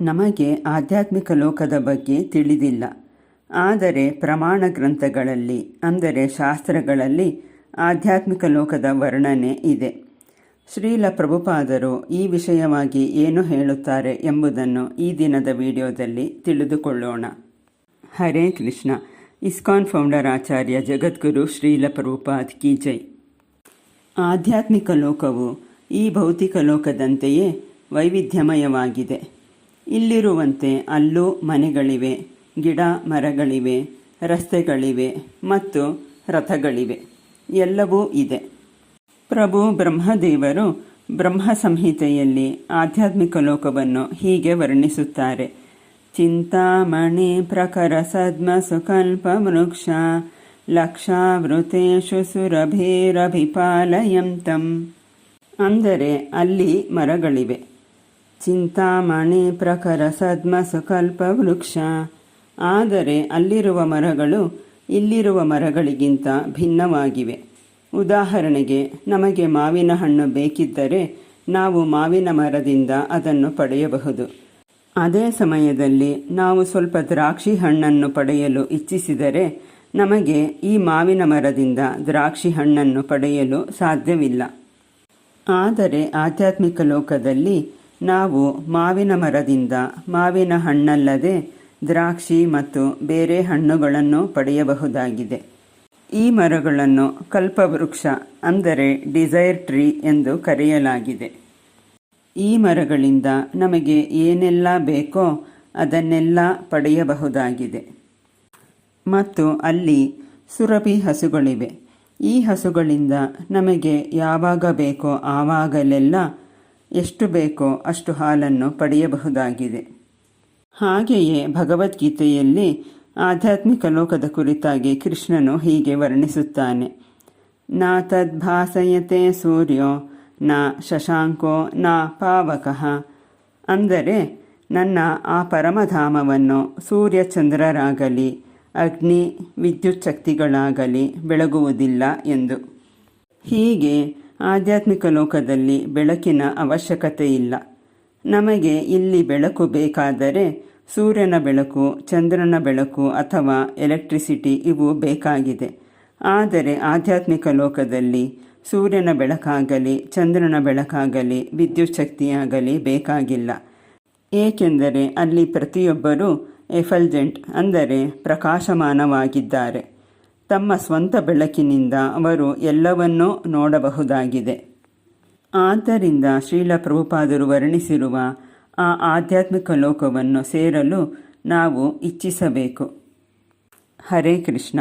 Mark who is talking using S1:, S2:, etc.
S1: ನಮಗೆ ಆಧ್ಯಾತ್ಮಿಕ ಲೋಕದ ಬಗ್ಗೆ ತಿಳಿದಿಲ್ಲ. ಆದರೆ ಪ್ರಮಾಣ ಗ್ರಂಥಗಳಲ್ಲಿ, ಅಂದರೆ ಶಾಸ್ತ್ರಗಳಲ್ಲಿ ಆಧ್ಯಾತ್ಮಿಕ ಲೋಕದ ವರ್ಣನೆ ಇದೆ. ಶ್ರೀಲ ಪ್ರಭುಪಾದರು ಈ ವಿಷಯವಾಗಿ ಏನು ಹೇಳುತ್ತಾರೆ ಎಂಬುದನ್ನು ಈ ದಿನದ ವಿಡಿಯೋದಲ್ಲಿ ತಿಳಿದುಕೊಳ್ಳೋಣ. ಹರೇ ಕೃಷ್ಣ. ಇಸ್ಕಾನ್ ಫೌಂಡರ್ ಆಚಾರ್ಯ ಜಗದ್ಗುರು ಶ್ರೀಲ ಪ್ರಭುಪಾದ್ ಕಿ ಜೈ. ಆಧ್ಯಾತ್ಮಿಕ ಲೋಕವು ಈ ಭೌತಿಕ ಲೋಕದಂತೆಯೇ ವೈವಿಧ್ಯಮಯವಾಗಿದೆ. ಇಲ್ಲಿರುವಂತೆ ಅಲ್ಲೂ ಮನೆಗಳಿವೆ, ಗಿಡ ಮರಗಳಿವೆ, ರಸ್ತೆಗಳಿವೆ ಮತ್ತು ರಥಗಳಿವೆ. ಎಲ್ಲವೂ ಇದೆ. ಪ್ರಭು ಬ್ರಹ್ಮದೇವರು ಬ್ರಹ್ಮ ಸಂಹಿತೆಯಲ್ಲಿ ಆಧ್ಯಾತ್ಮಿಕ ಲೋಕವನ್ನು ಹೀಗೆ ವರ್ಣಿಸುತ್ತಾರೆ. ಚಿಂತಾಮಣಿ ಪ್ರಖರ ಸದ್ಮ ಸುಕಲ್ಪ ವೃಕ್ಷ ಲಕ್ಷಾವೃತೇಶು ಸುರಭಿರಭಿಪಾಲಯಂತಂ. ಅಂದರೆ ಅಲ್ಲಿ ಮರಗಳಿವೆ. ಚಿಂತಾಮಣಿ ಪ್ರಖರ ಸದ್ಮ ಸುಕಲ್ಪ ವೃಕ್ಷ ಆದರೆ ಅಲ್ಲಿರುವ ಮರಗಳು ಇಲ್ಲಿರುವ ಮರಗಳಿಗಿಂತ ಭಿನ್ನವಾಗಿವೆ. ಉದಾಹರಣೆಗೆ, ನಮಗೆ ಮಾವಿನ ಹಣ್ಣು ಬೇಕಿದ್ದರೆ ನಾವು ಮಾವಿನ ಮರದಿಂದ ಅದನ್ನು ಪಡೆಯಬಹುದು. ಅದೇ ಸಮಯದಲ್ಲಿ ನಾವು ಸ್ವಲ್ಪ ದ್ರಾಕ್ಷಿ ಹಣ್ಣನ್ನು ಪಡೆಯಲು ಇಚ್ಛಿಸಿದರೆ ನಮಗೆ ಈ ಮಾವಿನ ಮರದಿಂದ ದ್ರಾಕ್ಷಿ ಹಣ್ಣನ್ನು ಪಡೆಯಲು ಸಾಧ್ಯವಿಲ್ಲ. ಆದರೆ ಆಧ್ಯಾತ್ಮಿಕ ಲೋಕದಲ್ಲಿ ನಾವು ಮಾವಿನ ಮರದಿಂದ ಮಾವಿನ ಹಣ್ಣಲ್ಲದೆ ದ್ರಾಕ್ಷಿ ಮತ್ತು ಬೇರೆ ಹಣ್ಣುಗಳನ್ನು ಪಡೆಯಬಹುದಾಗಿದೆ. ಈ ಮರಗಳನ್ನು ಕಲ್ಪವೃಕ್ಷ ಅಂದರೆ ಡಿಸೈರ್ ಟ್ರೀ ಎಂದು ಕರೆಯಲಾಗಿದೆ. ಈ ಮರಗಳಿಂದ ನಮಗೆ ಏನೆಲ್ಲ ಬೇಕೋ ಅದನ್ನೆಲ್ಲ ಪಡೆಯಬಹುದಾಗಿದೆ. ಮತ್ತು ಅಲ್ಲಿ ಸುರಭಿ ಹಸುಗಳಿವೆ. ಈ ಹಸುಗಳಿಂದ ನಮಗೆ ಯಾವಾಗ ಬೇಕೋ ಆವಾಗಲೆಲ್ಲ ಎಷ್ಟು ಬೇಕೋ ಅಷ್ಟು ಹಾಲನ್ನು ಪಡೆಯಬಹುದಾಗಿದೆ. ಹಾಗೆಯೇ ಭಗವದ್ಗೀತೆಯಲ್ಲಿ ಆಧ್ಯಾತ್ಮಿಕ ಲೋಕದ ಕುರಿತಾಗಿ ಕೃಷ್ಣನು ಹೀಗೆ ವರ್ಣಿಸುತ್ತಾನೆ. ನಾ ತದ್ಭಾಸಯತೆ ಸೂರ್ಯೋ, ನ ಶಶಾಂಕೋ, ನ ಪಾವಕಃ. ಅಂದರೆ ನನ್ನ ಆ ಪರಮಧಾಮವನ್ನು ಸೂರ್ಯಚಂದ್ರರಾಗಲಿ, ಅಗ್ನಿ ವಿದ್ಯುತ್ ಶಕ್ತಿಗಳಾಗಲಿ ಬೆಳಗುವುದಿಲ್ಲ ಎಂದು. ಹೀಗೆ ಆಧ್ಯಾತ್ಮಿಕ ಲೋಕದಲ್ಲಿ ಬೆಳಕಿನ ಅವಶ್ಯಕತೆ ಇಲ್ಲ ನಮಗೆ ಇಲ್ಲಿ ಬೆಳಕು ಬೇಕಾದರೆ ಸೂರ್ಯನ ಬೆಳಕು, ಚಂದ್ರನ ಬೆಳಕು ಅಥವಾ ಎಲೆಕ್ಟ್ರಿಸಿಟಿ ಇವು ಬೇಕಾಗಿದೆ. ಆದರೆ ಆಧ್ಯಾತ್ಮಿಕ ಲೋಕದಲ್ಲಿ ಸೂರ್ಯನ ಬೆಳಕಾಗಲಿ, ಚಂದ್ರನ ಬೆಳಕಾಗಲಿ, ವಿದ್ಯುತ್ ಶಕ್ತಿಯಾಗಲಿ ಬೇಕಾಗಿಲ್ಲ. ಏಕೆಂದರೆ ಅಲ್ಲಿ ಪ್ರತಿಯೊಬ್ಬರೂ ಎಫಲ್ಜೆಂಟ್ ಅಂದರೆ ಪ್ರಕಾಶಮಾನವಾಗಿದ್ದಾರೆ. ತಮ್ಮ ಸ್ವಂತ ಬೆಳಕಿನಿಂದ ಅವರು ಎಲ್ಲವನ್ನೂ ನೋಡಬಹುದಾಗಿದೆ. ಆದ್ದರಿಂದ ಶ್ರೀಲ ಪ್ರಭುಪಾದರು ವರ್ಣಿಸಿರುವ ಆ ಆಧ್ಯಾತ್ಮಿಕ ಲೋಕವನ್ನು ಸೇರಲು ನಾವು ಇಚ್ಛಿಸಬೇಕು. ಹರೇ ಕೃಷ್ಣ.